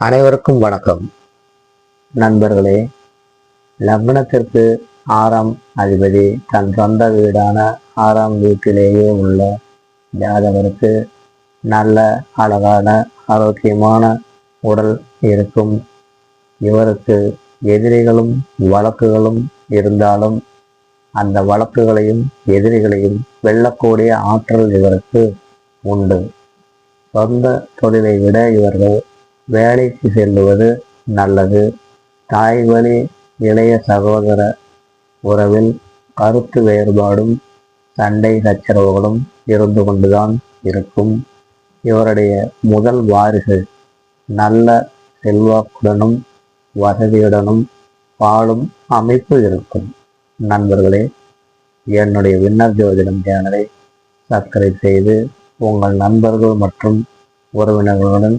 அனைவருக்கும் வணக்கம். நண்பர்களே லக்னத்திற்கு ஆறாம் அதிபதி தன் சொந்த வீடான ஆறாம் வீட்டிலேயே உள்ள ஜாதகருக்கு நல்ல அழகான ஆரோக்கியமான உடல் இருக்கும். இவருக்கு எதிரிகளும் வழக்குகளும் இருந்தாலும் அந்த வழக்குகளையும் எதிரிகளையும் வெல்லக்கூடிய ஆற்றல் இவருக்கு உண்டு. சொந்த தொழிலை விட இவர்கள் வேலைக்கு செல்லுவது நல்லது. தாய் வழி இளைய சகோதர உறவில் கருத்து வேறுபாடும் சண்டை சச்சரவுகளும் இருந்து கொண்டுதான் இருக்கும். இவருடைய முதல் வாரிசு நல்ல செல்வாக்குடனும் வசதியுடனும் வாழும் அமைப்பு இருக்கும். நண்பர்களே என்னுடைய விண்ணர் ஜோதிடம் சேனலை சப்ஸ்கிரைப் செய்து உங்கள் நண்பர்கள் மற்றும் உறவினர்களுடன்